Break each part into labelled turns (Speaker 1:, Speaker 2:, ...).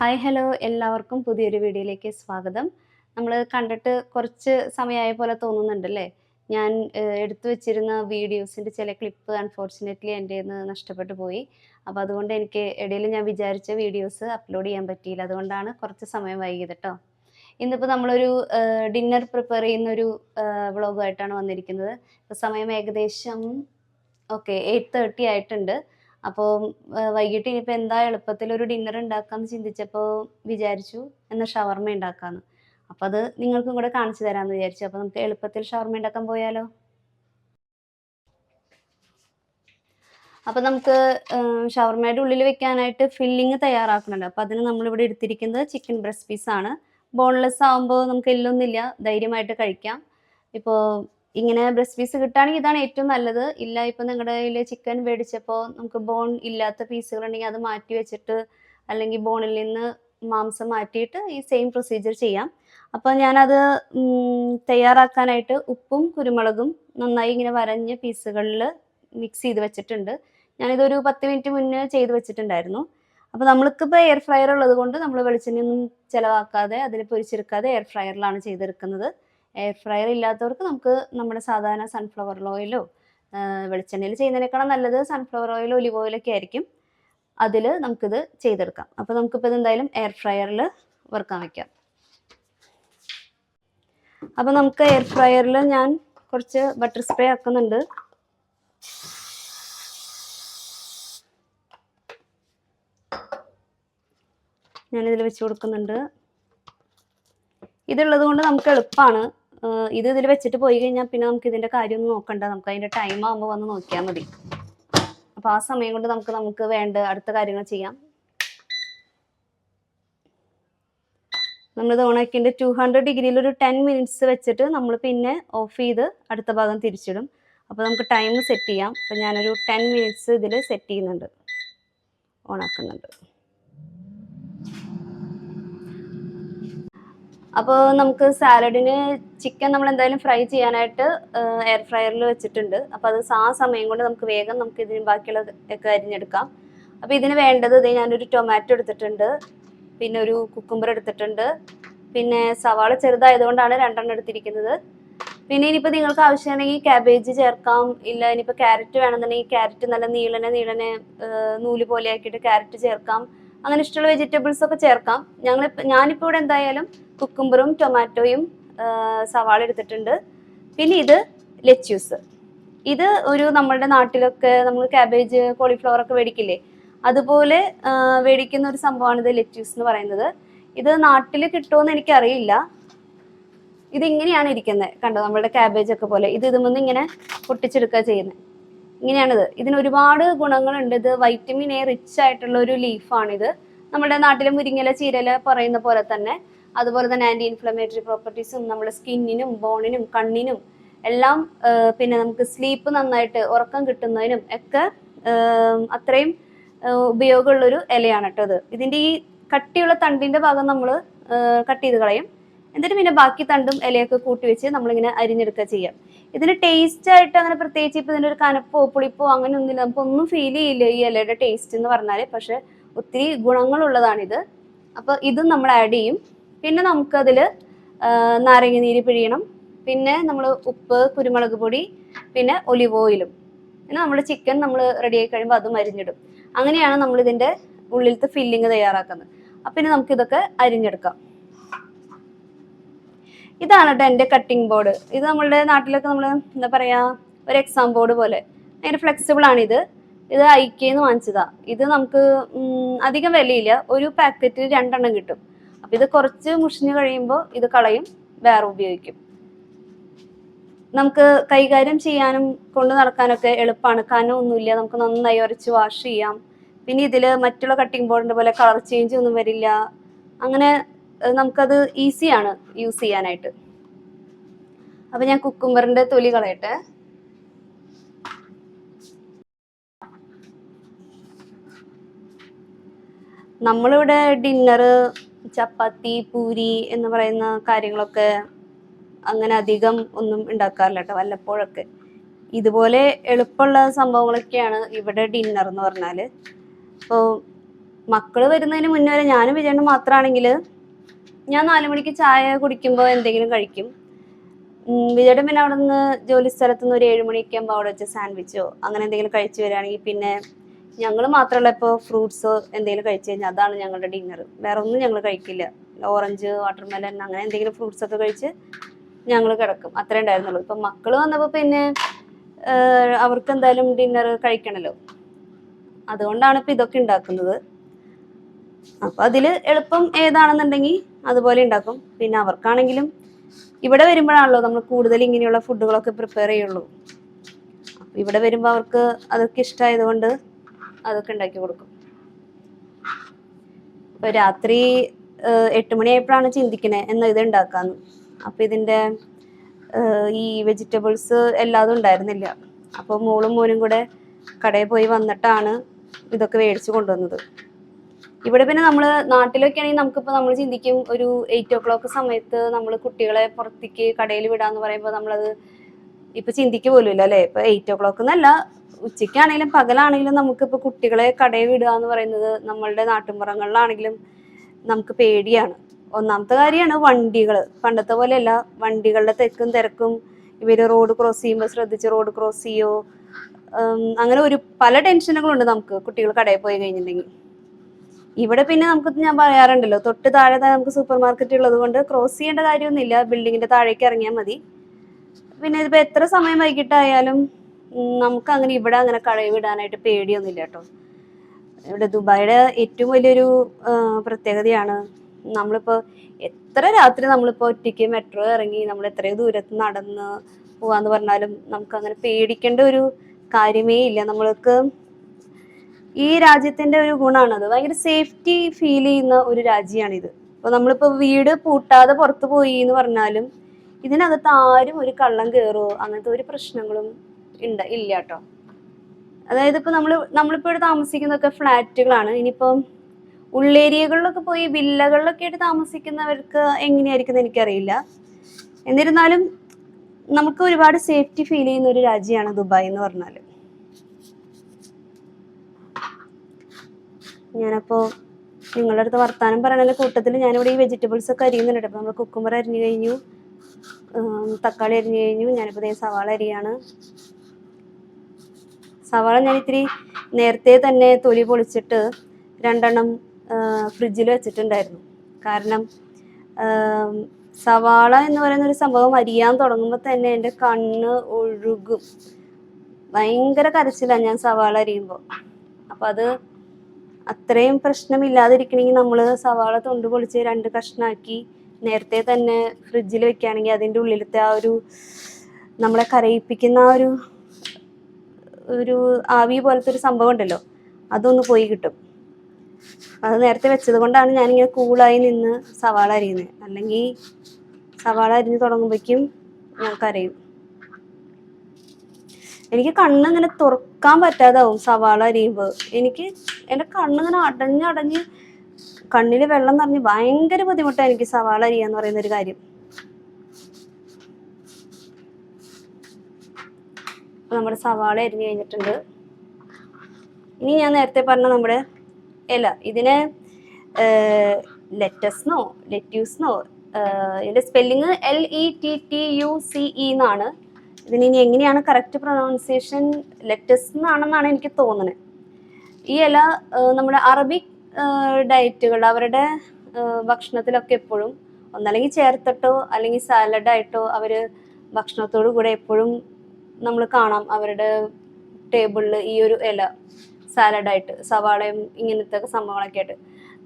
Speaker 1: Hi hello. എല്ലാവർക്കും പുതിയൊരു വീഡിയോയിലേക്ക് സ്വാഗതം. നമ്മൾ കണ്ടിട്ട് കുറച്ച് സമയമായ പോലെ തോന്നുന്നുണ്ടല്ലേ? ഞാൻ എടുത്തു വെച്ചിരുന്ന വീഡിയോസിന്റെ ചില ക്ലിപ്പ് അൺഫോർച്ചുനേറ്റ്ലി എന്റെ നിന്ന് നഷ്ടപ്പെട്ടു പോയി. അപ്പോൾ അതുകൊണ്ട് എനിക്ക് ഇടയിൽ ഞാൻ വിചാരിച്ച വീഡിയോസ് അപ്ലോഡ് ചെയ്യാൻ പറ്റിയില്ല. അതുകൊണ്ടാണ് കുറച്ച് സമയം വൈകിയത് കേട്ടോ ഇന്നിപ്പോൾ നമ്മളൊരു ഡിന്നർ പ്രിപ്പയർ ചെയ്യുന്നൊരു വ്ളോഗുമായിട്ടാണ് വന്നിരിക്കുന്നത്. ഇപ്പോൾ സമയം ഏകദേശം ഓക്കെ എയ്റ്റ് തേർട്ടി ആയിട്ടുണ്ട്. അപ്പോൾ വൈകിട്ട് ഇനിയിപ്പോൾ എന്താ എളുപ്പത്തിൽ ഒരു ഡിന്നർ ഉണ്ടാക്കാമെന്ന് ചിന്തിച്ചപ്പോൾ വിചാരിച്ചു എന്നാൽ ഷവർമ ഉണ്ടാക്കാമെന്ന് അപ്പോൾ അത് നിങ്ങൾക്കും കൂടെ കാണിച്ചു തരാമെന്ന് വിചാരിച്ചു. അപ്പോൾ നമുക്ക് എളുപ്പത്തിൽ ഷവർമ ഉണ്ടാക്കാൻ പോയാലോ? അപ്പോൾ നമുക്ക് ഷവർമയുടെ ഉള്ളിൽ വെക്കാനായിട്ട് ഫില്ലിങ് തയ്യാറാക്കണമല്ലോ അപ്പോൾ അതിന് നമ്മളിവിടെ എടുത്തിരിക്കുന്നത് ചിക്കൻ ബ്രസ്റ്റ് പീസാണ് ബോൺലെസ് ആകുമ്പോൾ നമുക്ക് എല്ലൊന്നുമില്ല ധൈര്യമായിട്ട് കഴിക്കാം. ഇപ്പോൾ ഇങ്ങനെ ബ്രസ്റ്റ് പീസ് കിട്ടുകയാണെങ്കിൽ ഇതാണ് ഏറ്റവും നല്ലത്. ഇല്ല ഇപ്പം നിങ്ങളുടെ കയ്യിൽ ചിക്കൻ മേടിച്ചപ്പോൾ നമുക്ക് ബോൺ ഇല്ലാത്ത പീസുകൾ ഉണ്ടെങ്കിൽ അത് മാറ്റി വെച്ചിട്ട് അല്ലെങ്കിൽ ബോണിൽ നിന്ന് മാംസം മാറ്റിയിട്ട് ഈ സെയിം പ്രൊസീജിയർ ചെയ്യാം. അപ്പോൾ ഞാനത് തയ്യാറാക്കാനായിട്ട് ഉപ്പും കുരുമുളകും നന്നായി ഇങ്ങനെ വരഞ്ഞ പീസുകളിൽ മിക്സ് ചെയ്ത് വെച്ചിട്ടുണ്ട്. ഞാനിതൊരു പത്ത് മിനിറ്റ് മുന്നേ ചെയ്ത് വെച്ചിട്ടുണ്ടായിരുന്നു. അപ്പോൾ നമ്മൾക്കിപ്പോൾ എയർ ഫ്രയർ ഉള്ളത് കൊണ്ട് നമ്മൾ വെളിച്ചെണ്ണയൊന്നും ചിലവാക്കാതെ അതിൽ പൊരിച്ചെടുക്കാതെ എയർ ഫ്രയറിലാണ് ചെയ്തെടുക്കുന്നത്. എയർ ഫ്രയർ ഇല്ലാത്തവർക്ക് നമുക്ക് നമ്മുടെ സാധാരണ സൺഫ്ലവർ ഓയിലോ വെളിച്ചെണ്ണയിൽ ചെയ്യുന്നതിനേക്കാളും നല്ലത് സൺഫ്ലവർ ഓയിലോ ഒലിവ് ഓയിലൊക്കെ ആയിരിക്കും. അതിൽ നമുക്കിത് ചെയ്തെടുക്കാം. അപ്പോൾ നമുക്കിപ്പോൾ ഇത് എന്തായാലും എയർ ഫ്രയറിൽ വറുക്കാൻ വയ്ക്കാം അപ്പോൾ നമുക്ക് എയർ ഫ്രയറിൽ ഞാൻ കുറച്ച് ബട്ടർ സ്പ്രേ ആക്കുന്നുണ്ട്. ഞാനിതിൽ വെച്ച് കൊടുക്കുന്നുണ്ട്. ഇതുള്ളത് കൊണ്ട് നമുക്ക് എളുപ്പമാണ് ഇത് ഇതിൽ വെച്ചിട്ട് പോയി കഴിഞ്ഞാൽ പിന്നെ നമുക്ക് ഇതിന്റെ കാര്യം നോക്കണ്ട. നമുക്ക് അതിന്റെ ടൈം ആകുമ്പോൾ വന്ന് നോക്കിയാൽ മതി. അപ്പോൾ ആ സമയം കൊണ്ട് നമുക്ക് നമുക്ക് വേണ്ട അടുത്ത കാര്യങ്ങൾ ചെയ്യാം. നമ്മളിത് ഓണാക്കിന്റെ ടു ഹൺഡ്രഡ് ഡിഗ്രിയിൽ ഒരു ടെൻ മിനിറ്റ്സ് വെച്ചിട്ട് നമ്മൾ പിന്നെ ഓഫ് ചെയ്ത് അടുത്ത ഭാഗം തിരിച്ചിടും. അപ്പോൾ നമുക്ക് ടൈം സെറ്റ് ചെയ്യാം. അപ്പോൾ ഞാനൊരു ടെൻ മിനിറ്റ്സ് ഇതിൽ സെറ്റ് ചെയ്യുന്നുണ്ട്. ഓണാക്കുന്നുണ്ട്. അപ്പോൾ നമുക്ക് സാലഡിന് ചിക്കൻ നമ്മൾ എന്തായാലും ഫ്രൈ ചെയ്യാനായിട്ട് എയർ ഫ്രയറിൽ വെച്ചിട്ടുണ്ട്. അപ്പോൾ അത് ആ സമയം കൊണ്ട് നമുക്ക് വേഗം നമുക്ക് ഇതിന് ബാക്കിയുള്ള ഒക്കെ അരിഞ്ഞെടുക്കാം. അപ്പോൾ ഇതിന് വേണ്ടത് ഇത് ഞാനൊരു ടൊമാറ്റോ എടുത്തിട്ടുണ്ട് പിന്നെ ഒരു കുക്കുംബർ എടുത്തിട്ടുണ്ട് പിന്നെ സവാള ചെറുതായതുകൊണ്ടാണ് രണ്ടെണ്ണം എടുത്തിരിക്കുന്നത്. പിന്നെ ഇനിയിപ്പോൾ നിങ്ങൾക്ക് ആവശ്യമാണെങ്കിൽ ക്യാബേജ് ചേർക്കാം ഇല്ല ഇനിയിപ്പോൾ ക്യാരറ്റ് വേണമെന്നുണ്ടെങ്കിൽ ക്യാരറ്റ് നല്ല നീളനെ നീളനെ നൂൽ പോലെ ആക്കിയിട്ട് ക്യാരറ്റ് ചേർക്കാം. അങ്ങനെ ഇഷ്ടമുള്ള വെജിറ്റബിൾസ് ഒക്കെ ചേർക്കാം. ഞങ്ങൾ ഞാനിപ്പോൾ ഇവിടെ എന്തായാലും കുക്കുംബറും ടൊമാറ്റോയും സവാള എടുത്തിട്ടുണ്ട്. പിന്നെ ഇത് ലെറ്റ്യൂസ് ഇത് ഒരു നമ്മളുടെ നാട്ടിലൊക്കെ നമ്മൾ ക്യാബേജ് കോളിഫ്ലവർ ഒക്കെ മേടിക്കില്ലേ അതുപോലെ മേടിക്കുന്ന ഒരു സംഭവമാണ് ഇത് ലെറ്റ്യൂസ് എന്ന് പറയുന്നത്. ഇത് നാട്ടിൽ കിട്ടുമെന്ന് എനിക്കറിയില്ല. ഇതിങ്ങനെയാണ് ഇരിക്കുന്നത് കണ്ടോ നമ്മളുടെ ക്യാബേജ് ഒക്കെ പോലെ. ഇത് ഇതുമെന്ന് ഇങ്ങനെ പൊട്ടിച്ചെടുക്കുക ചെയ്യുന്നത് ഇങ്ങനെയാണിത്. ഇതിന് ഒരുപാട് ഗുണങ്ങളുണ്ട്. ഇത് വൈറ്റമിൻ എ റിച്ച് ആയിട്ടുള്ള ഒരു ലീഫാണിത് നമ്മുടെ നാട്ടിലെ മുരിങ്ങല ചീരല പറയുന്ന പോലെ തന്നെ അതുപോലെ തന്നെ ആന്റി ഇൻഫ്ലമേറ്ററി പ്രോപ്പർട്ടീസും നമ്മുടെ സ്കിന്നിനും ബോണിനും കണ്ണിനും എല്ലാം പിന്നെ നമുക്ക് സ്ലീപ്പ് നന്നായിട്ട് ഉറക്കം കിട്ടുന്നതിനും ഒക്കെ അത്രയും ഉപയോഗമുള്ളൊരു ഇലയാണ് കേട്ടോ ഇത് ഇതിന്റെ ഈ കട്ടിയുള്ള തണ്ടിന്റെ ഭാഗം നമ്മൾ കട്ട് ചെയ്ത് കളയും. എന്നിട്ട് പിന്നെ ബാക്കി തണ്ടും ഇലയൊക്കെ കൂട്ടി വെച്ച് നമ്മളിങ്ങനെ അരിഞ്ഞെടുക്കുക ചെയ്യാം. ഇതിന് ടേസ്റ്റ് ആയിട്ട് അങ്ങനെ പ്രത്യേകിച്ച് ഇപ്പം ഇതിന്റെ ഒരു കനപ്പോ പുളിപ്പോ അങ്ങനെ ഒന്നുമില്ല. നമുക്കൊന്നും ഫീൽ ചെയ്യില്ല ഈ ഇലയുടെ ടേസ്റ്റ് എന്ന് പറഞ്ഞാൽ പക്ഷെ ഒത്തിരി ഗുണങ്ങളുള്ളതാണിത്. അപ്പോൾ ഇതും നമ്മൾ ആഡ് ചെയ്യും. പിന്നെ നമുക്കതിൽ നാരങ്ങ നീര് പിഴിയണം. പിന്നെ നമ്മൾ ഉപ്പ് കുരുമുളക് പൊടി പിന്നെ ഒലിവ് ഓയിലും. പിന്നെ നമ്മുടെ ചിക്കൻ നമ്മൾ റെഡി ആയി കഴിയുമ്പോൾ അതും അരിഞ്ഞിടും. അങ്ങനെയാണ് നമ്മൾ ഇതിന്റെ ഉള്ളിലത്തെ ഫില്ലിങ് തയ്യാറാക്കുന്നത്. അപ്പം പിന്നെ നമുക്കിതൊക്കെ അരിഞ്ഞെടുക്കാം. ഇതാണ് കേട്ടോ എന്റെ കട്ടിംഗ് ബോർഡ് ഇത് നമ്മളുടെ നാട്ടിലൊക്കെ നമ്മൾ എന്താ പറയുക ഒരു എക്സാം ബോർഡ് പോലെ. ഭയങ്കര ഫ്ലെക്സിബിൾ ആണ് ഇത്. ഇത് ഐക്കേന്ന് വാങ്ങിച്ചതാ. ഇത് നമുക്ക് അധികം വിലയില്ല. ഒരു പാക്കറ്റ് രണ്ടെണ്ണം കിട്ടും. അപ്പം ഇത് കുറച്ച് മുഷിഞ്ഞ് കഴിയുമ്പോൾ ഇത് കളയും വേറെ ഉപയോഗിക്കും. നമുക്ക് കൈകാര്യം ചെയ്യാനും കൊണ്ട് നടക്കാനൊക്കെ എളുപ്പമാണ് കനമൊന്നുമില്ല നമുക്ക് നന്നായി ഉരച്ച് വാഷ് ചെയ്യാം. പിന്നെ ഇതിൽ മറ്റുള്ള കട്ടിംഗ് ബോർഡിന്റെ പോലെ കളർ ചേഞ്ച് ഒന്നും വരില്ല. അങ്ങനെ നമുക്കത് ഈസിയാണ് യൂസ് ചെയ്യാനായിട്ട്. അപ്പം ഞാൻ കുക്കുംബറിന്റെ തൊലി കളയട്ടെ. നമ്മളിവിടെ ഡിന്നർ ചപ്പാത്തി പൂരി എന്ന് പറയുന്ന കാര്യങ്ങളൊക്കെ അങ്ങനെ അധികം ഒന്നും ഉണ്ടാക്കാറില്ല കേട്ടോ വല്ലപ്പോഴൊക്കെ. ഇതുപോലെ എളുപ്പമുള്ള സംഭവങ്ങളൊക്കെയാണ് ഇവിടെ ഡിന്നർ എന്ന് പറഞ്ഞാൽ അപ്പോൾ മക്കൾ വരുന്നതിന് മുന്നേ വരെ ഞാനും വിജയനും മാത്രമാണെങ്കിൽ ഞാൻ നാലു മണിക്ക് ചായ കുടിക്കുമ്പോൾ എന്തെങ്കിലും കഴിക്കും. വിജയുടെ പിന്നെ അവിടെ നിന്ന് ജോലി നിന്ന് ഒരു ഏഴുമണിയൊക്കെ ആകുമ്പോൾ അവിടെ വെച്ച് സാൻഡ്വിച്ചോ അങ്ങനെ എന്തെങ്കിലും കഴിച്ചു വരികയാണെങ്കിൽ പിന്നെ ഞങ്ങൾ മാത്രമല്ല ഇപ്പോൾ ഫ്രൂട്ട്സ് എന്തെങ്കിലും കഴിച്ചു കഴിഞ്ഞാൽ അതാണ് ഞങ്ങളുടെ ഡിന്നർ വേറെ ഒന്നും ഞങ്ങൾ കഴിക്കില്ല. ഓറഞ്ച് വാട്ടർമെലൺ അങ്ങനെ എന്തെങ്കിലും ഫ്രൂട്ട്സ് ഒക്കെ കഴിച്ച് ഞങ്ങൾ കിടക്കും. അത്രേ ഉണ്ടായിരുന്നുള്ളൂ. ഇപ്പം മക്കൾ വന്നപ്പോൾ പിന്നെ അവർക്ക് എന്തായാലും ഡിന്നർ കഴിക്കണമല്ലോ അതുകൊണ്ടാണ് ഇപ്പം ഇതൊക്കെ ഉണ്ടാക്കുന്നത്. അപ്പം അതിൽ എളുപ്പം ഏതാണെന്നുണ്ടെങ്കിൽ അതുപോലെ ഉണ്ടാക്കും. പിന്നെ അവർക്കാണെങ്കിലും ഇവിടെ വരുമ്പോഴാണല്ലോ നമ്മൾ കൂടുതൽ ഇങ്ങനെയുള്ള ഫുഡുകളൊക്കെ പ്രിപ്പയർ ചെയ്യുള്ളൂ. ഇവിടെ വരുമ്പോൾ അവർക്ക് അതൊക്കെ ഇഷ്ടമായതുകൊണ്ട് അതൊക്കെ ഉണ്ടാക്കി കൊടുക്കും. ഇപ്പൊ രാത്രി എട്ട് മണിയായപ്പോഴാണ് ചിന്തിക്കണേ എന്നാ ഇത് ഉണ്ടാക്കാന്ന്. അപ്പൊ ഇതിന്റെ ഈ വെജിറ്റബിൾസ് എല്ലാതും ഉണ്ടായിരുന്നില്ല. അപ്പോൾ മോളും മോനും കൂടെ കടയിൽ പോയി വന്നിട്ടാണ് ഇതൊക്കെ മേടിച്ചു കൊണ്ടുവന്നത്. ഇവിടെ പിന്നെ നമ്മൾ നാട്ടിലൊക്കെ ആണെങ്കിൽ നമുക്കിപ്പോൾ നമ്മൾ ചിന്തിക്കും ഒരു എയ്റ്റ് ഓ ക്ലോക്ക് സമയത്ത് നമ്മൾ കുട്ടികളെ പുറത്തേക്ക് കടയിൽ വിടാന്ന് പറയുമ്പോൾ നമ്മളത് ഇപ്പൊ ചിന്തിക്ക് പോലും ഇല്ല അല്ലേ? ഇപ്പൊ എയ്റ്റ് ഓ ക്ലോക്ക് എന്നല്ല ഉച്ചയ്ക്കാണെങ്കിലും പകലാണെങ്കിലും നമുക്കിപ്പോൾ കുട്ടികളെ കടയിൽ വിടുക എന്ന് പറയുന്നത് നമ്മളുടെ നാട്ടിൻപുറങ്ങളിലാണെങ്കിലും നമുക്ക് പേടിയാണ്. ഒന്നാമത്തെ കാര്യമാണ് വണ്ടികൾ പണ്ടത്തെ പോലെയല്ല വണ്ടികളുടെ തെക്കും തിരക്കും ഇവർ റോഡ് ക്രോസ് ചെയ്യുമ്പോൾ ശ്രദ്ധിച്ച് റോഡ് ക്രോസ് ചെയ്യോ അങ്ങനെ ഒരു പല ടെൻഷനുകളുണ്ട് നമുക്ക് കുട്ടികൾ കടയിൽ പോയി കഴിഞ്ഞിട്ടുണ്ടെങ്കിൽ. ഇവിടെ പിന്നെ നമുക്ക് ഞാൻ പറയാറുണ്ടല്ലോ തൊട്ട് താഴെ നമുക്ക് സൂപ്പർ മാർക്കറ്റ് ഉള്ളത് കൊണ്ട് ക്രോസ് ചെയ്യേണ്ട കാര്യമൊന്നുമില്ല. ബിൽഡിങ്ങിന്റെ താഴേക്ക് ഇറങ്ങിയാൽ മതി. പിന്നെ ഇതിപ്പോ എത്ര സമയം വൈകിട്ടായാലും നമുക്ക് അങ്ങനെ ഇവിടെ അങ്ങനെ കടയിൽ വിടാനായിട്ട് പേടിയൊന്നുമില്ല കേട്ടോ. ഇവിടെ ദുബായിയുടെ ഏറ്റവും വലിയൊരു പ്രത്യേകതയാണ് നമ്മളിപ്പോ എത്ര രാത്രി നമ്മളിപ്പോ ഒറ്റയ്ക്ക് മെട്രോ ഇറങ്ങി നമ്മൾ എത്രയോ ദൂരത്ത് നടന്ന് പോവാന്ന് പറഞ്ഞാലും നമുക്ക് അങ്ങനെ പേടിക്കേണ്ട ഒരു കാര്യമേ ഇല്ല. നമ്മൾക്ക് ഈ രാജ്യത്തിന്റെ ഒരു ഗുണമാണത് ഭയങ്കര സേഫ്റ്റി ഫീൽ ചെയ്യുന്ന ഒരു രാജ്യമാണിത്. അപ്പോൾ നമ്മളിപ്പോ വീട് പൂട്ടാതെ പുറത്തു പോയി എന്ന് പറഞ്ഞാലും ഇതിനകത്ത് ആരും ഒരു കള്ളം കയറുമോ അങ്ങനത്തെ ഒരു പ്രശ്നങ്ങളും ഉണ്ട് ഇല്ല കേട്ടോ അതായത് ഇപ്പൊ നമ്മൾ നമ്മളിപ്പോ ഇവിടെ താമസിക്കുന്നതൊക്കെ ഫ്ലാറ്റുകളാണ്. ഇനിയിപ്പം ഉള്ളേരിയകളിലൊക്കെ പോയി വില്ലകളിലൊക്കെ ആയിട്ട് താമസിക്കുന്നവർക്ക് എങ്ങനെയായിരിക്കും എന്ന് എനിക്കറിയില്ല. എന്നിരുന്നാലും നമുക്ക് ഒരുപാട് സേഫ്റ്റി ഫീൽ ചെയ്യുന്ന ഒരു രാജ്യമാണ് ദുബായ് എന്ന് പറഞ്ഞാൽ ഞാനപ്പോൾ നിങ്ങളുടെ അടുത്ത് വർത്താനം പറയണ കൂട്ടത്തിൽ ഞാനിവിടെ ഈ വെജിറ്റബിൾസ് ഒക്കെ അരിയുന്നുണ്ട്. അപ്പോൾ നമ്മൾ കുക്കുമ്പർ അരിഞ്ഞു കഴിഞ്ഞു. തക്കാളി അരിഞ്ഞു കഴിഞ്ഞു. ഞാനിപ്പോൾ ദേ സവാള അരിയാണ്. സവാള ഞാൻ ഇത്തിരി നേരത്തെ തന്നെ തൊലി പൊളിച്ചിട്ട് രണ്ടെണ്ണം ഫ്രിഡ്ജിൽ വെച്ചിട്ടുണ്ടായിരുന്നു. കാരണം സവാള എന്ന് പറയുന്ന ഒരു സംഭവം അരിയാൻ തുടങ്ങുമ്പോൾ തന്നെ എന്റെ കണ്ണ് ഒഴുകും. ഭയങ്കര കരച്ചിലാണ് ഞാൻ സവാള അരിയുമ്പോൾ അപ്പം അത് അത്രയും പ്രശ്നമില്ലാതിരിക്കണമെങ്കിൽ നമ്മൾ സവാള തൊണ്ട് പൊളിച്ച് രണ്ട് കഷ്ണാക്കി നേരത്തെ തന്നെ ഫ്രിഡ്ജിൽ വെക്കുകയാണെങ്കിൽ അതിന്റെ ഉള്ളിലത്തെ ആ ഒരു നമ്മളെ കരയിപ്പിക്കുന്ന ആ ഒരു ഒരു ആവി പോലത്തെ ഒരു സംഭവം ഉണ്ടല്ലോ അതൊന്ന് പോയി കിട്ടും. അത് നേരത്തെ വെച്ചത് കൊണ്ടാണ് ഞാനിങ്ങനെ കൂളായി നിന്ന് സവാള അരിയുന്നത്. അല്ലെങ്കിൽ സവാള അരിഞ്ഞ് തുടങ്ങുമ്പോഴേക്കും ഞാൻ കരയും. എനിക്ക് കണ്ണ് കണ്ണിങ്ങനെ തുറക്കാൻ പറ്റാതാവും സവാള അരിയുമ്പോൾ എനിക്ക് എന്റെ കണ്ണിങ്ങനെ അടഞ്ഞടഞ്ഞ് കണ്ണിൽ വെള്ളം നിറഞ്ഞ് ഭയങ്കര ബുദ്ധിമുട്ടാണ് എനിക്ക് സവാള അരിയാന്ന് പറയുന്ന ഒരു കാര്യം. നമ്മുടെ സവാള അരിഞ്ഞു കഴിഞ്ഞിട്ടുണ്ട്. ഇനി ഞാൻ നേരത്തെ പറഞ്ഞ നമ്മുടെ ഇല. ഇതിനെ let us know let us know ഇതിന്റെ spelling L E T T U C E എന്നാണ് ഇതിന് ഇനി എങ്ങനെയാണ് കറക്റ്റ് പ്രൊനൗൺസിയേഷൻ ലെറ്റസ് എന്നാണെന്നാണ് എനിക്ക് തോന്നുന്നത് ഈ ഇല നമ്മുടെ അറബിക് ഡയറ്റുകൾ അവരുടെ ഭക്ഷണത്തിലൊക്കെ എപ്പോഴും ഒന്നല്ലെങ്കിൽ ചേർത്തിട്ടോ അല്ലെങ്കിൽ സാലഡായിട്ടോ അവർ ഭക്ഷണത്തോടു കൂടെ എപ്പോഴും നമ്മൾ കാണാം അവരുടെ ടേബിളിൽ ഈ ഒരു ഇല സാലഡായിട്ട് സവാളയും ഇങ്ങനത്തെ സംഭവങ്ങളൊക്കെ ആയിട്ട്.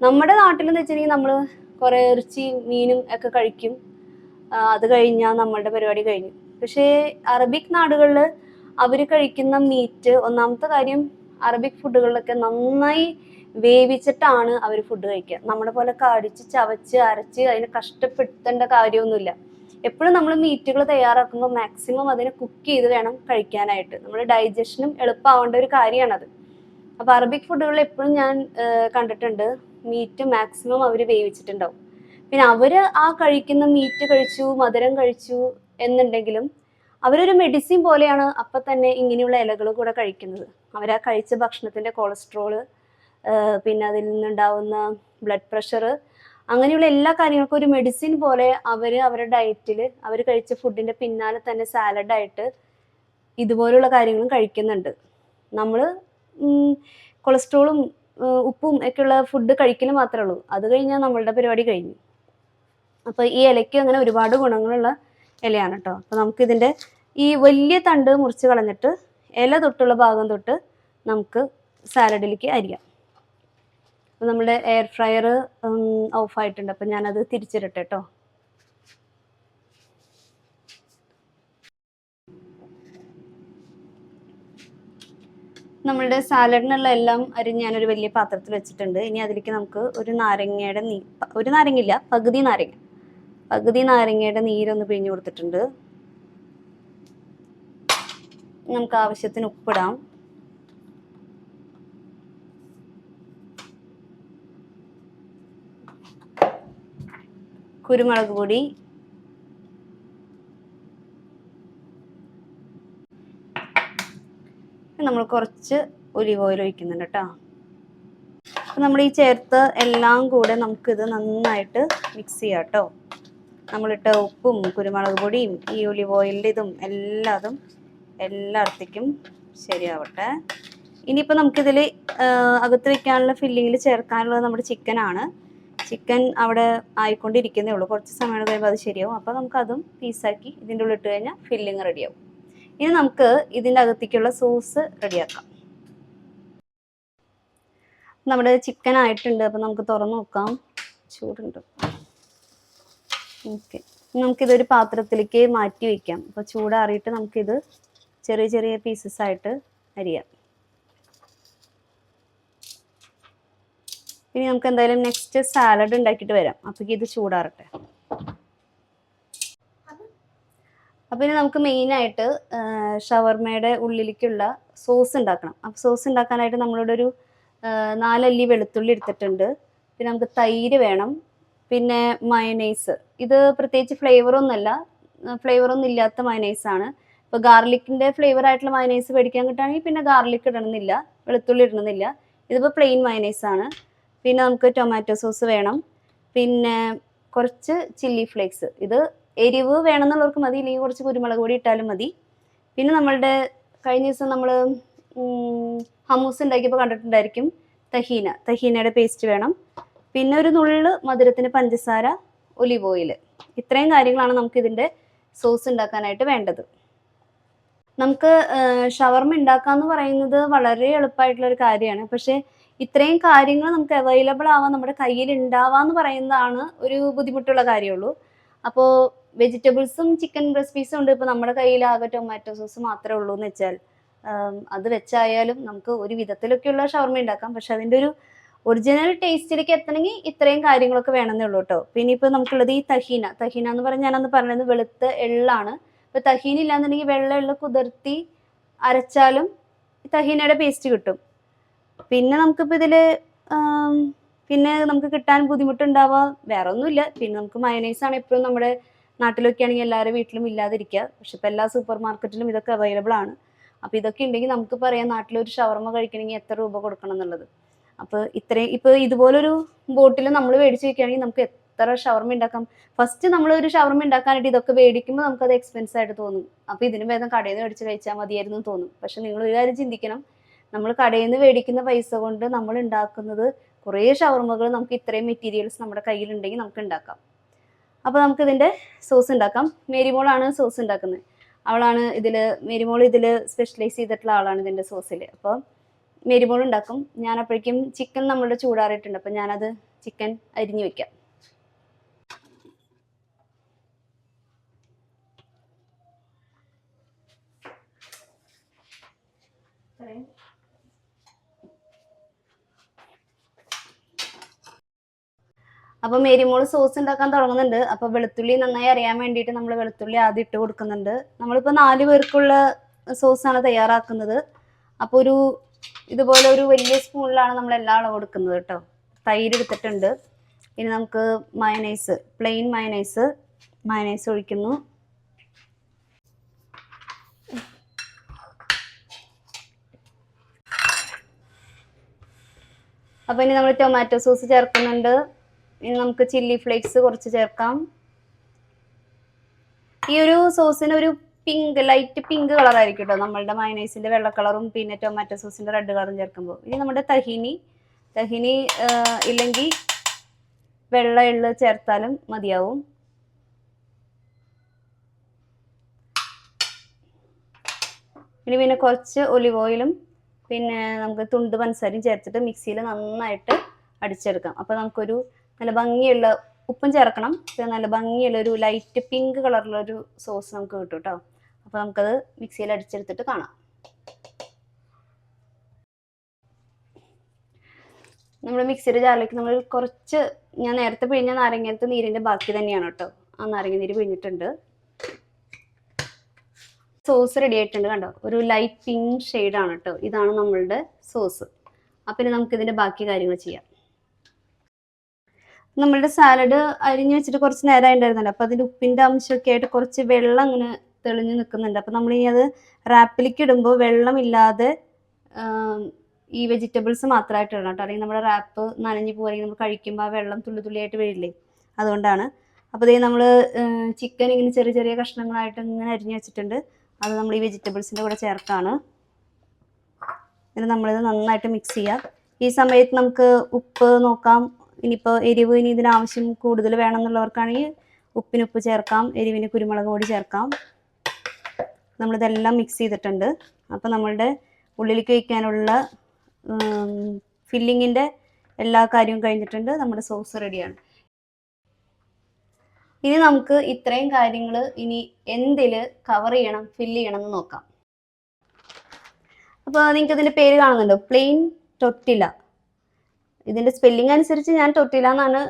Speaker 1: നമ്മുടെ നാട്ടിലെന്ന് വെച്ചിട്ടുണ്ടെങ്കിൽ നമ്മൾ കുറേ ഇറച്ചി മീനും ഒക്കെ കഴിക്കും. അത് കഴിഞ്ഞാൽ നമ്മളുടെ പരിപാടി കഴിഞ്ഞു. പക്ഷേ അറബിക് നാടുകളിൽ അവർ കഴിക്കുന്ന മീറ്റ് ഒന്നാമത്തെ കാര്യം അറബിക് ഫുഡുകളിലൊക്കെ നന്നായി വേവിച്ചിട്ടാണ് അവർ ഫുഡ് കഴിക്കുക. നമ്മുടെ പോലെ കടിച്ച് ചവച്ച് അരച്ച് അതിനെ കഷ്ടപ്പെടുത്തേണ്ട കാര്യമൊന്നുമില്ല. എപ്പോഴും നമ്മൾ മീറ്റുകൾ തയ്യാറാക്കുമ്പോൾ മാക്സിമം അതിനെ കുക്ക് ചെയ്ത് വേണം കഴിക്കാനായിട്ട്. നമ്മുടെ ഡൈജഷനും എളുപ്പമാവേണ്ട ഒരു കാര്യമാണത്. അപ്പോൾ അറബിക് ഫുഡുകളിൽ എപ്പോഴും ഞാൻ കണ്ടിട്ടുണ്ട്. മീറ്റ് മാക്സിമം അവർ വേവിച്ചിട്ടുണ്ടാവും. പിന്നെ അവർ ആ കഴിക്കുന്ന മീറ്റ് കഴിച്ചു മധുരം കഴിച്ചു എന്നുണ്ടെങ്കിലും അവരൊരു മെഡിസിൻ പോലെയാണ് അപ്പം തന്നെ ഇങ്ങനെയുള്ള ഇലകൾ കൂടെ കഴിക്കുന്നത്. അവർ ആ കഴിച്ച ഭക്ഷണത്തിന്റെ കൊളസ്ട്രോൾ പിന്നെ അതിൽ നിന്നുണ്ടാവുന്ന ബ്ലഡ് പ്രഷർ അങ്ങനെയുള്ള എല്ലാ കാര്യങ്ങൾക്കും ഒരു മെഡിസിൻ പോലെ അവർ അവരുടെ ഡയറ്റിൽ അവർ കഴിച്ച ഫുഡിന്റെ പിന്നാലെ തന്നെ സാലഡായിട്ട് ഇതുപോലുള്ള കാര്യങ്ങളും കഴിക്കുന്നുണ്ട്. നമ്മൾ കൊളസ്ട്രോളും ഉപ്പും ഒക്കെയുള്ള ഫുഡ് കഴിക്കൽ മാത്രമേ ഉള്ളൂ. അത് കഴിഞ്ഞാൽ നമ്മളുടെ പരിപാടി കഴിഞ്ഞു. അപ്പോൾ ഈ ഇലയ്ക്ക് അങ്ങനെ ഒരുപാട് ഗുണങ്ങളുള്ള ഇലയാണ് കേട്ടോ അപ്പോൾ നമുക്കിതിന്റെ ഈ വലിയ തണ്ട് മുറിച്ച് കളഞ്ഞിട്ട് ഇല തൊട്ടുള്ള ഭാഗം തൊട്ട് നമുക്ക് സാലഡിലേക്ക് അരിയാം. അപ്പോൾ നമ്മുടെ എയർ ഫ്രയർ ഓഫ് ആയിട്ടുണ്ട്. അപ്പോൾ ഞാനത് തിരിച്ചിരട്ടെ കേട്ടോ നമ്മളുടെ സാലഡിനുള്ള എല്ലാം അരിഞ്ഞ് ഞാനൊരു വലിയ പാത്രത്തിൽ വെച്ചിട്ടുണ്ട്. ഇനി അതിലേക്ക് നമുക്ക് ഒരു നാരങ്ങയുടെ നീ ഒരു നാരങ്ങയില്ല പകുതി നാരങ്ങ. പകുതി നാരങ്ങയുടെ നീരൊന്ന് പിഴിഞ്ഞു കൊടുത്തിട്ടുണ്ട്. നമുക്ക് ആവശ്യത്തിന് ഉപ്പിടാം. കുരുമുളക് പൊടി. നമ്മൾ കുറച്ച് ഒലിവ് ഓയിൽ ഒഴിക്കുന്നുണ്ട് കേട്ടോ. നമ്മൾ ഈ ചേർത്ത് എല്ലാം കൂടെ നമുക്കിത് നന്നായിട്ട് മിക്സ് ചെയ്യാം കേട്ടോ. നമ്മളിട്ട ഉപ്പും കുരുമുളക് പൊടിയും ഈ ഒലിവ് ഓയിലിന്റെ ഇതും എല്ലാതും എല്ലായിടത്തേക്കും ശരിയാവട്ടെ. ഇനിയിപ്പോൾ നമുക്കിതിൽ അകത്ത് വെക്കാനുള്ള ഫില്ലിങ്ങിൽ ചേർക്കാനുള്ളത് നമ്മുടെ ചിക്കനാണ് ചിക്കൻ അവിടെ ആയിക്കൊണ്ടിരിക്കുന്നേ ഉള്ളൂ. കുറച്ച് സമയം കഴിയുമ്പോൾ അത് ശരിയാവും. അപ്പോൾ നമുക്കതും പീസാക്കി ഇതിന്റെ ഉള്ളിൽ ഇട്ട് കഴിഞ്ഞാൽ ഫില്ലിങ് റെഡിയാവും ഇനി നമുക്ക് ഇതിന്റെ അകത്തേക്കുള്ള സോസ് റെഡിയാക്കാം നമ്മുടെ ചിക്കൻ ആയിട്ടുണ്ട്. അപ്പോൾ നമുക്ക് തുറന്നു നോക്കാം. ചൂടുണ്ട്. ഓക്കെ. നമുക്കിതൊരു പാത്രത്തിലേക്ക് മാറ്റി വയ്ക്കാം അപ്പോൾ ചൂടാറിയിട്ട് നമുക്കിത് ചെറിയ ചെറിയ പീസസ് ആയിട്ട് അരിയാം. ഇനി നമുക്ക് എന്തായാലും നെക്സ്റ്റ് സാലഡ് ഉണ്ടാക്കിയിട്ട് വരാം. അപ്പോൾ ഇത് ചൂടാറട്ടെ. അപ്പോൾ ഇനി നമുക്ക് മെയിനായിട്ട് ഷവർമയുടെ ഉള്ളിലേക്കുള്ള സോസ് ഉണ്ടാക്കണം. അപ്പോൾ സോസ് ഉണ്ടാക്കാനായിട്ട് നമ്മളിവിടെ ഒരു നാലല്ലി വെളുത്തുള്ളി എടുത്തിട്ടുണ്ട്. പിന്നെ നമുക്ക് തൈര് വേണം. പിന്നെ മയനൈസ് ഇത് പ്രത്യേകിച്ച് ഫ്ലേവർ ഫ്ലേവറൊന്നും ഇല്ലാത്ത മയനൈസ് ആണ്. ഇപ്പോൾ ഗാർലിക്കിന്റെ ഫ്ലേവർ ആയിട്ടുള്ള മയനൈസ് മേടിക്കാൻ കിട്ടുകയാണെങ്കിൽ പിന്നെ ഗാർലിക് ഇടണമെന്നില്ല. വെളുത്തുള്ളി ഇടണമെന്നില്ല. ഇതിപ്പോൾ പ്ലെയിൻ മയനൈസ് ആണ്. പിന്നെ നമുക്ക് ടൊമാറ്റോ സോസ് വേണം. പിന്നെ കുറച്ച് ചില്ലി ഫ്ലേക്സ് ഇത് എരിവ് വേണമെന്നുള്ളവർക്ക് മതി. ഇല്ലെങ്കിൽ കുറച്ച് കുരുമുളക് പൊടി ഇട്ടാലും മതി. പിന്നെ നമ്മളുടെ കഴിഞ്ഞ ദിവസം നമ്മൾ ഹമൂസ് ഉണ്ടാക്കിയപ്പോൾ കണ്ടിട്ടുണ്ടായിരിക്കും തഹീന. തഹീനയുടെ പേസ്റ്റ് വേണം. പിന്നെ ഒരു നുള്ള് മധുരത്തിന് പഞ്ചസാര ഒലിവ് ഓയിൽ. ഇത്രയും കാര്യങ്ങളാണ് നമുക്ക് ഇതിന്റെ സോസ് ഉണ്ടാക്കാനായിട്ട് വേണ്ടത്. നമുക്ക് ഷവർമ ഉണ്ടാക്കാന്ന് പറയുന്നത് വളരെ എളുപ്പമായിട്ടുള്ള ഒരു കാര്യമാണ്. പക്ഷേ ഇത്രയും കാര്യങ്ങൾ നമുക്ക് അവൈലബിൾ ആവാൻ നമ്മുടെ കയ്യിൽ ഉണ്ടാവാന്ന് പറയുന്നതാണ് ഒരു ബുദ്ധിമുട്ടുള്ള കാര്യമുള്ളൂ. അപ്പോൾ വെജിറ്റബിൾസും ചിക്കൻ റെസിപ്പീസും ഉണ്ട്. ഇപ്പോൾ നമ്മുടെ കയ്യിൽ ആകെ ടൊമാറ്റോ സോസ് മാത്രമേ ഉള്ളൂ എന്ന് വെച്ചാൽ അത് വെച്ചായാലും നമുക്ക് ഒരു വിധത്തിലൊക്കെയുള്ള ഷവർമ ഉണ്ടാക്കാം. പക്ഷെ അതിന്റെ ഒരു ഒറിജിനൽ ടേസ്റ്റിലേക്ക് എത്തണമെങ്കിൽ ഇത്രയും കാര്യങ്ങളൊക്കെ വേണമെന്നേ ഉള്ളൂ കേട്ടോ. പിന്നെ ഇപ്പോൾ നമുക്കുള്ളത് ഈ തഹീന. തഹീന എന്ന് പറഞ്ഞാൽ ഞാനന്ന് പറഞ്ഞത് വെളുത്ത എള്ളാണ്. ഇപ്പോൾ തഹീന ഇല്ലാന്നുണ്ടെങ്കിൽ വെള്ള എള്ള കുതിർത്തി അരച്ചാലും തഹീനയുടെ പേസ്റ്റ് കിട്ടും. പിന്നെ നമുക്കിപ്പോൾ ഇതിൽ പിന്നെ നമുക്ക് കിട്ടാൻ ബുദ്ധിമുട്ടുണ്ടാവുക വേറെ ഒന്നുമില്ല പിന്നെ നമുക്ക് മയനൈസ് ആണ് എപ്പോഴും നമ്മുടെ നാട്ടിലൊക്കെ ആണെങ്കിൽ എല്ലാവരുടെ വീട്ടിലും ഇല്ലാതിരിക്കുക. പക്ഷെ ഇപ്പോൾ എല്ലാ സൂപ്പർ മാർക്കറ്റിലും ഇതൊക്കെ അവൈലബിൾ ആണ്. അപ്പോൾ ഇതൊക്കെ ഉണ്ടെങ്കിൽ നമുക്ക് പറയാം നാട്ടിലൊരു ഷവർമ കഴിക്കണമെങ്കിൽ എത്ര രൂപ കൊടുക്കണം എന്നുള്ളത്. അപ്പോൾ ഇത്രയും ഇപ്പോൾ ഇതുപോലൊരു ബോട്ടിൽ നമ്മൾ മേടിച്ച് വെക്കുകയാണെങ്കിൽ നമുക്ക് എത്ര ഷവർമ ഉണ്ടാക്കാം? ഫസ്റ്റ് നമ്മൾ ഒരു ഷവർമ ഉണ്ടാക്കാനായിട്ട് ഇതൊക്കെ മേടിക്കുമ്പോൾ നമുക്കത് എക്സ്പെൻസ് ആയിട്ട് തോന്നും. അപ്പോൾ ഇതിന് ഭേദം കടയിൽ നിന്ന് മേടിച്ച് കഴിച്ചാൽ മതിയായിരുന്നു തോന്നും. പക്ഷെ നിങ്ങൾ ഒരു കാര്യം ചിന്തിക്കണം. നമ്മൾ കടയിൽ നിന്ന് മേടിക്കുന്ന പൈസ കൊണ്ട് നമ്മൾ ഉണ്ടാക്കുന്നത് കുറേ ഷവർമകൾ നമുക്ക് ഇത്രയും മെറ്റീരിയൽസ് നമ്മുടെ കയ്യിലുണ്ടെങ്കിൽ നമുക്ക് ഉണ്ടാക്കാം. അപ്പോൾ നമുക്ക് ഇതിന്റെ സോസ് ഉണ്ടാക്കാം. മേരിമോളാണ് സോസ് ഉണ്ടാക്കുന്നത്. അവളാണ് ഇതിൽ മേരിമോൾ ഇതിൽ സ്പെഷ്യലൈസ് ചെയ്തിട്ടുള്ള ആളാണ് ഇതിന്റെ സോസിൽ അപ്പോൾ മേരിമോൾ ഉണ്ടാക്കും ഞാൻ അപ്പോഴേക്കും ചിക്കൻ നമ്മളുടെ ചൂടാറിയിട്ടുണ്ട്. അപ്പം ഞാനത് ചിക്കൻ അരിഞ്ഞു വെക്കാം. അപ്പൊ മേരിമോൾ സോസ് ഉണ്ടാക്കാൻ തുടങ്ങുന്നുണ്ട്. അപ്പൊ വെളുത്തുള്ളി നന്നായി അറിയാൻ വേണ്ടിയിട്ട് നമ്മൾ വെളുത്തുള്ളി ആദ്യം ഇട്ട് കൊടുക്കുന്നുണ്ട്. നമ്മളിപ്പോ നാല് പേർക്കുള്ള സോസാണ് തയ്യാറാക്കുന്നത്. അപ്പോൾ ഒരു ഇതുപോലെ ഒരു വലിയ സ്പൂണിലാണ് നമ്മൾ എല്ലാ അളവ് എടുക്കുന്നത് കേട്ടോ. തൈര് എടുത്തിട്ടുണ്ട്. ഇനി നമുക്ക് മയനൈസ് പ്ലെയിൻ മയനൈസ് മയനൈസ് ഒഴിക്കുന്നു. അപ്പോൾ ഇനി നമ്മൾ ടൊമാറ്റോ സോസ് ചേർക്കുന്നുണ്ട്. ഇനി നമുക്ക് ചില്ലി ഫ്ലേക്സ് കുറച്ച് ചേർക്കാം. ഈ ഒരു സോസിന് ഒരു പിങ്ക് ലൈറ്റ് പിങ്ക് കളർ ആയിരിക്കും കേട്ടോ നമ്മളുടെ മയനൈസിന്റെ വെള്ള കളറും പിന്നെ ടൊമാറ്റോ സോസിന്റെ റെഡ് കളറും ചേർക്കുമ്പോൾ. ഇനി നമ്മുടെ തഹിനി തഹിനി ഇല്ലെങ്കിൽ വെള്ള എള്ള് ചേർത്താലും മതിയാവും. ഇനി പിന്നെ കുറച്ച് ഒലിവ് ഓയിലും പിന്നെ നമുക്ക് തുണ്ട് പഞ്ചസാരയും ചേർത്തിട്ട് മിക്സിയിൽ നന്നായിട്ട് അടിച്ചെടുക്കാം. അപ്പോൾ നമുക്കൊരു നല്ല ഭംഗിയുള്ള ഉപ്പും ചേർക്കണം. നല്ല ഭംഗിയുള്ള ഒരു ലൈറ്റ് പിങ്ക് കളറിലൊരു സോസ് നമുക്ക് കിട്ടും കേട്ടോ അപ്പോൾ നമുക്കത് മിക്സിയിൽ അടിച്ചെടുത്തിട്ട് കാണാം. നമ്മൾ മിക്സിയുടെ ജാറിലേക്ക് നമ്മൾ കുറച്ച് ഞാൻ നേരത്തെ പിഴിഞ്ഞ നാരങ്ങത്തെ നീരിന്റെ ബാക്കി തന്നെയാണ് കേട്ടോ. ആ നാരങ്ങ നീര് പിഴിഞ്ഞിട്ടുണ്ട്. സോസ് റെഡി ആയിട്ടുണ്ട് കണ്ടോ? ഒരു ലൈറ്റ് പിങ്ക് ആണ് കേട്ടോ. ഇതാണ് നമ്മളുടെ സോസ്. അപ്പം ഇനി നമുക്കിതിന്റെ ബാക്കി കാര്യങ്ങൾ ചെയ്യാം. നമ്മളുടെ സാലഡ് അരിഞ്ഞു വെച്ചിട്ട് കുറച്ച് നേരം ഉണ്ടായിരുന്നല്ലോ. അപ്പം അതിന്റെ ഉപ്പിന്റെ അംശമൊക്കെ ആയിട്ട് കുറച്ച് വെള്ളം അങ്ങനെ തെളിഞ്ഞു നിൽക്കുന്നുണ്ട്. അപ്പം നമ്മൾ ഇനി അത് റാപ്പിലേക്ക് ഇടുമ്പോൾ വെള്ളമില്ലാതെ ഈ വെജിറ്റബിൾസ് മാത്രമായിട്ട് ഇടണം കേട്ടോ. അല്ലെങ്കിൽ നമ്മുടെ റാപ്പ് നനഞ്ഞു പോവുകയാണെങ്കിൽ നമ്മൾ കഴിക്കുമ്പോൾ ആ വെള്ളം തുള്ളി തുള്ളിയായിട്ട് വീഴില്ലേ അതുകൊണ്ടാണ്. അപ്പോൾ ഇതേ നമ്മൾ ചിക്കൻ ഇങ്ങനെ ചെറിയ ചെറിയ കഷ്ണങ്ങളായിട്ട് ഇങ്ങനെ അരിഞ്ഞു വെച്ചിട്ടുണ്ട്. അത് നമ്മൾ ഈ വെജിറ്റബിൾസിന്റെ കൂടെ ചേർത്താണ്. എന്നിട്ട് നമ്മളിത് നന്നായിട്ട് മിക്സ് ചെയ്യാം. ഈ സമയത്ത് നമുക്ക് ഉപ്പ് നോക്കാം. ഇനിയിപ്പോൾ എരിവ് ഇനി ഇതിനാവശ്യം കൂടുതൽ വേണമെന്നുള്ളവർക്കാണെങ്കിൽ ഉപ്പിനുപ്പ് ചേർക്കാം. എരിവിന് കുരുമുളക് പൊടി ചേർക്കാം. നമ്മളിതെല്ലാം മിക്സ് ചെയ്തിട്ടുണ്ട്. അപ്പോൾ നമ്മളുടെ ഉള്ളിലേക്ക് വയ്ക്കാനുള്ള ഫില്ലിങ്ങിന്റെ എല്ലാ കാര്യവും കഴിഞ്ഞിട്ടുണ്ട്. നമ്മുടെ സോസ് റെഡിയാണ് ഇനി നമുക്ക് ഇത്രയും കാര്യങ്ങൾ ഇനി എന്തിൽ കവർ ചെയ്യണം ഫില്ല് ചെയ്യണം എന്ന് നോക്കാം. അപ്പോൾ നിങ്ങൾക്ക് ഇതിന്റെ പേര് കാണുന്നുണ്ടോ? പ്ലെയിൻ ടൊട്ടില ഇതിന്റെ സ്പെല്ലിംഗ് അനുസരിച്ച് ഞാൻ ടൊട്ടില എന്നാണ്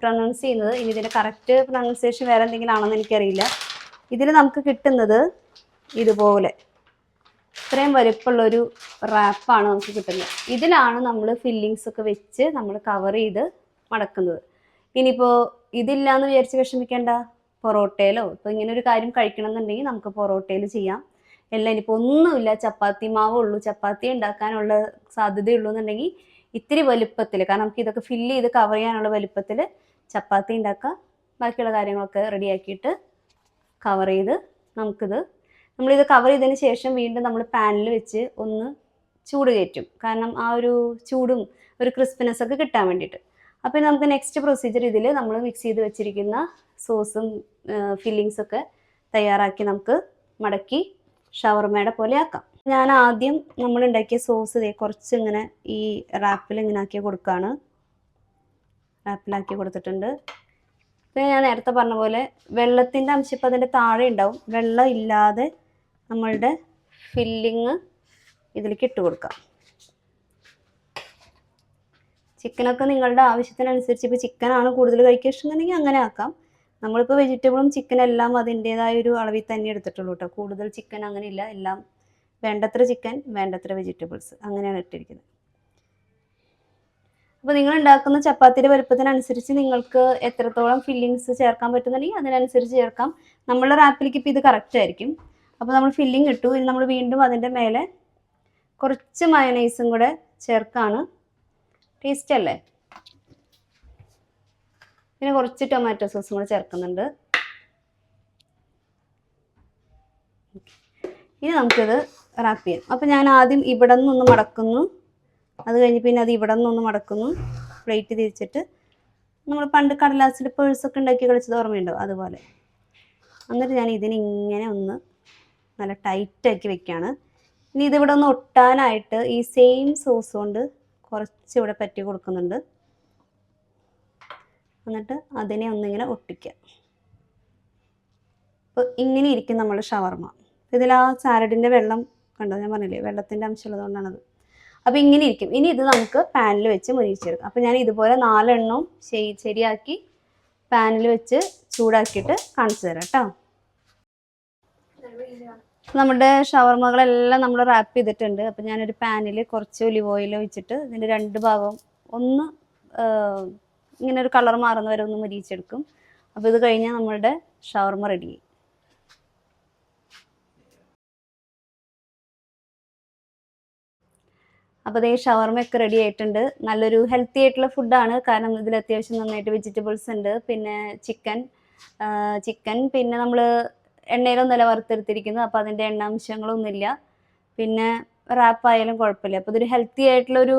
Speaker 1: പ്രൊനൗൺസ് ചെയ്യുന്നത്. ഇനി ഇതിന്റെ കറക്റ്റ് പ്രൊനൗൺസിയേഷൻ വേറെ എന്തെങ്കിലും ആണെന്ന് എനിക്കറിയില്ല. ഇതിൽ നമുക്ക് കിട്ടുന്നത് ഇതുപോലെ. ഇത്രയും വലുപ്പമുള്ളൊരു റാപ്പാണ് നമുക്ക് കിട്ടുന്നത്. ഇതിലാണ് നമ്മൾ ഫില്ലിങ്സ് ഒക്കെ വെച്ച് നമ്മൾ കവർ ചെയ്ത് മടക്കുന്നത്. ഇനിയിപ്പോൾ ഇതില്ലാന്ന് വിചാരിച്ച് വിഷമിക്കേണ്ട. പൊറോട്ടയിലോ ഇപ്പോൾ ഇങ്ങനെ ഒരു കാര്യം കഴിക്കണം എന്നുണ്ടെങ്കിൽ നമുക്ക് പൊറോട്ടയിൽ ചെയ്യാം. എല്ലാം ഇനിയിപ്പോൾ ഒന്നുമില്ല ചപ്പാത്തി മാവേ ഉള്ളൂ. ചപ്പാത്തി ഉണ്ടാക്കാനുള്ള സാധ്യതയുള്ളൂ എന്നുണ്ടെങ്കിൽ ഇത്തിരി വലുപ്പത്തിൽ കാരണം നമുക്ക് ഇതൊക്കെ ഫില്ല് ചെയ്ത് കവർ ചെയ്യാനുള്ള വലുപ്പത്തിൽ ചപ്പാത്തി ഉണ്ടാക്കാം. ബാക്കിയുള്ള കാര്യങ്ങളൊക്കെ റെഡിയാക്കിയിട്ട് കവർ ചെയ്ത് നമുക്കിത് നമ്മളിത് കവർ ചെയ്തതിന് ശേഷം വീണ്ടും നമ്മൾ പാനിൽ വെച്ച് ഒന്ന് ചൂട് കയറ്റും. കാരണം ആ ഒരു ചൂടും ഒരു ക്രിസ്പിനെസ് ഒക്കെ കിട്ടാൻ വേണ്ടിയിട്ട്. അപ്പോൾ നമുക്ക് നെക്സ്റ്റ് പ്രൊസീജിയർ ഇതിൽ നമ്മൾ മിക്സ് ചെയ്ത് വെച്ചിരിക്കുന്ന സോസും ഫില്ലിങ്സ് ഒക്കെ തയ്യാറാക്കി നമുക്ക് മടക്കി ഷവർമയുടെ പോലെ ആക്കാം. ഞാൻ ആദ്യം നമ്മൾ ഉണ്ടാക്കിയ സോസ് കുറച്ച് ഇങ്ങനെ ഈ റാപ്പിൽ ഇങ്ങനെ ആക്കി കൊടുക്കുകയാണ് റാപ്പിലാക്കി കൊടുത്തിട്ടുണ്ട്. പിന്നെ ഞാൻ നേരത്തെ പറഞ്ഞ പോലെ വെള്ളത്തിന്റെ അംശം ഇപ്പം അതിന്റെ താഴെ ഉണ്ടാവും. വെള്ളം ഇല്ലാതെ നമ്മളുടെ ഫില്ലിങ് ഇതിലേക്ക് ഇട്ട് കൊടുക്കാം. ചിക്കനൊക്കെ നിങ്ങളുടെ ആവശ്യത്തിനനുസരിച്ച് ഇപ്പോൾ ചിക്കനാണ് കൂടുതൽ കഴിക്കുക ഇഷ്ടമെന്നുണ്ടെങ്കിൽ അങ്ങനെ ആക്കാം. നമ്മളിപ്പോൾ വെജിറ്റബിളും ചിക്കൻ എല്ലാം അതിന്റേതായ ഒരു അളവിൽ തന്നെ എടുത്തിട്ടുള്ളൂ കേട്ടോ. കൂടുതൽ ചിക്കൻ അങ്ങനെ ഇല്ല. എല്ലാം വേണ്ടത്ര ചിക്കൻ വേണ്ടത്ര വെജിറ്റബിൾസ് അങ്ങനെയാണ് ഇട്ടിരിക്കുന്നത്. അപ്പോൾ നിങ്ങൾ ഉണ്ടാക്കുന്ന ചപ്പാത്തിയുടെ വലുപ്പത്തിനനുസരിച്ച് നിങ്ങൾക്ക് എത്രത്തോളം ഫില്ലിങ്സ് ചേർക്കാൻ പറ്റുന്നുണ്ടെങ്കിൽ അതിനനുസരിച്ച് ചേർക്കാം. നമ്മളുടെ റാപ്പിലേക്ക് ഇപ്പോൾ ഇത് കറക്റ്റ് ആയിരിക്കും. അപ്പോൾ നമ്മൾ ഫില്ലിംഗ് ഇട്ടു. ഇനി നമ്മൾ വീണ്ടും അതിന്റെ മേലെ കുറച്ച് മയനൈസും കൂടെ ചേർക്കാണ്. ടേസ്റ്റ് അല്ലേ? പിന്നെ കുറച്ച് ടൊമാറ്റോ സോസും കൂടെ ചേർക്കുന്നുണ്ട്. ഇനി നമുക്കിത് റാപ്പ് ചെയ്യാം. അപ്പോൾ ഞാൻ ആദ്യം ഇവിടെ നിന്നൊന്ന് മടക്കുന്നു. അത് കഴിഞ്ഞ് പിന്നെ അത് ഇവിടെ നിന്നൊന്ന് മടക്കുന്നു. പ്ലേറ്റ് തിരിച്ചിട്ട്. നമ്മൾ പണ്ട് കടലാസിൽ പേഴ്സൊക്കെ ഉണ്ടാക്കി കളിച്ചത് ഓർമ്മയുണ്ടോ? അതുപോലെ. എന്നിട്ട് ഞാൻ ഇതിനിങ്ങനെ ഒന്ന് നല്ല ടൈറ്റാക്കി വെക്കുകയാണ് ഇനി ഇതിവിടെ ഒന്ന് ഒട്ടാനായിട്ട് ഈ സെയിം സോസ് കൊണ്ട് കുറച്ച് ഇവിടെ പറ്റി കൊടുക്കുന്നുണ്ട്. എന്നിട്ട് അതിനെ ഒന്നിങ്ങനെ ഒട്ടിക്കുക. അപ്പോൾ ഇങ്ങനെ ഇരിക്കും നമ്മുടെ ഷവർമ. ഇതിൽ ആ സാലഡിന്റെ വെള്ളം കണ്ടോ? ഞാൻ പറഞ്ഞില്ലേ വെള്ളത്തിന്റെ അംശമുള്ളതുകൊണ്ടാണത്. അപ്പോൾ ഇങ്ങനെ ഇരിക്കും. ഇനി ഇത് നമുക്ക് പാനിൽ വെച്ച് മുരിച്ചെടുക്കാം അപ്പോൾ ഞാൻ ഇതുപോലെ നാലെണ്ണവും ശരി ശരിയാക്കി പാനിൽ വെച്ച് ചൂടാക്കിയിട്ട് കാണിച്ചു തരാം കേട്ടോ. നമ്മുടെ ഷവർമകളെല്ലാം നമ്മൾ റാപ്പ് ചെയ്തിട്ടുണ്ട്. അപ്പം ഞാനൊരു പാനിൽ കുറച്ച് ഒലിവ് ഓയിൽ ഒഴിച്ചിട്ട് ഇതിന്റെ രണ്ട് ഭാഗം ഒന്ന് ഇങ്ങനെ ഒരു കളർ മാറുന്ന വരെ ഒന്ന് മുരിച്ചെടുക്കും അപ്പോൾ ഇത് കഴിഞ്ഞാൽ നമ്മളുടെ ഷവർമ റെഡി അപ്പോൾ അതേ ഷവർമയൊക്കെ റെഡി ആയിട്ടുണ്ട്. നല്ലൊരു ഹെൽത്തി ആയിട്ടുള്ള ഫുഡാണ് കാരണം ഇതിൽ അത്യാവശ്യം നന്നായിട്ട് വെജിറ്റബിൾസ് ഉണ്ട്. പിന്നെ ചിക്കൻ ചിക്കൻ പിന്നെ നമ്മൾ എണ്ണയിലൊന്നല്ല വറുത്തെടുത്തിരിക്കുന്നത്. അപ്പോൾ അതിന്റെ എണ്ണാംശങ്ങളൊന്നുമില്ല പിന്നെ റാപ്പ് ആയാലും കുഴപ്പമില്ല. അപ്പോൾ ഇതൊരു ഹെൽത്തി ആയിട്ടുള്ളൊരു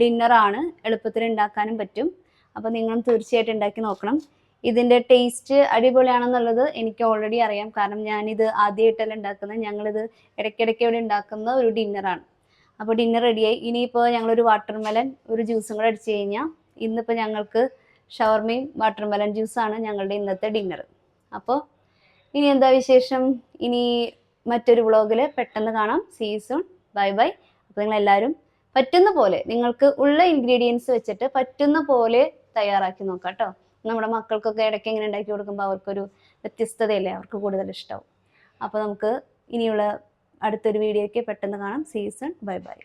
Speaker 1: ഡിന്നറാണ് എളുപ്പത്തിൽ ഉണ്ടാക്കാനും പറ്റും. അപ്പോൾ നിങ്ങളും തീർച്ചയായിട്ടും ഉണ്ടാക്കി നോക്കണം. ഇതിന്റെ ടേസ്റ്റ് അടിപൊളിയാണെന്നുള്ളത് എനിക്ക് ഓൾറെഡി അറിയാം. കാരണം ഞാനിത് ആദ്യമായിട്ടല്ല ഉണ്ടാക്കുന്നത്. ഞങ്ങളിത് ഇടയ്ക്കിടയ്ക്ക് ഇവിടെ ഉണ്ടാക്കുന്ന ഒരു ഡിന്നറാണ് അപ്പോൾ ഡിന്നർ റെഡിയായി ഇനിയിപ്പോൾ ഞങ്ങളൊരു വാട്ടർ മെലൻ ഒരു ജ്യൂസും കൂടെ അടിച്ചു കഴിഞ്ഞാൽ ഇന്നിപ്പോൾ ഞങ്ങൾക്ക് ഷവർമയും വാട്ടർ മെലൻ ജ്യൂസാണ് ഞങ്ങളുടെ ഇന്നത്തെ ഡിന്നർ അപ്പോൾ ഇനി എന്താ വിശേഷം? ഇനി മറ്റൊരു വ്ളോഗിൽ പെട്ടെന്ന് കാണാം. സീസൺ ബൈ ബൈ അപ്പോൾ നിങ്ങളെല്ലാവരും പറ്റുന്ന പോലെ നിങ്ങൾക്ക് ഉള്ള ഇൻഗ്രീഡിയൻസ് വെച്ചിട്ട് പറ്റുന്ന പോലെ തയ്യാറാക്കി നോക്കാം കേട്ടോ. നമ്മുടെ മക്കൾക്കൊക്കെ ഇടയ്ക്ക് ഇങ്ങനെ ഉണ്ടാക്കി കൊടുക്കുമ്പോൾ അവർക്കൊരു വ്യത്യസ്തതയല്ലേ? അവർക്ക് കൂടുതൽ ഇഷ്ടമാവും അപ്പോൾ നമുക്ക് ഇനിയുള്ള അടുത്തൊരു വീഡിയോയ്ക്ക് പെട്ടെന്ന് കാണാം. Season bye bye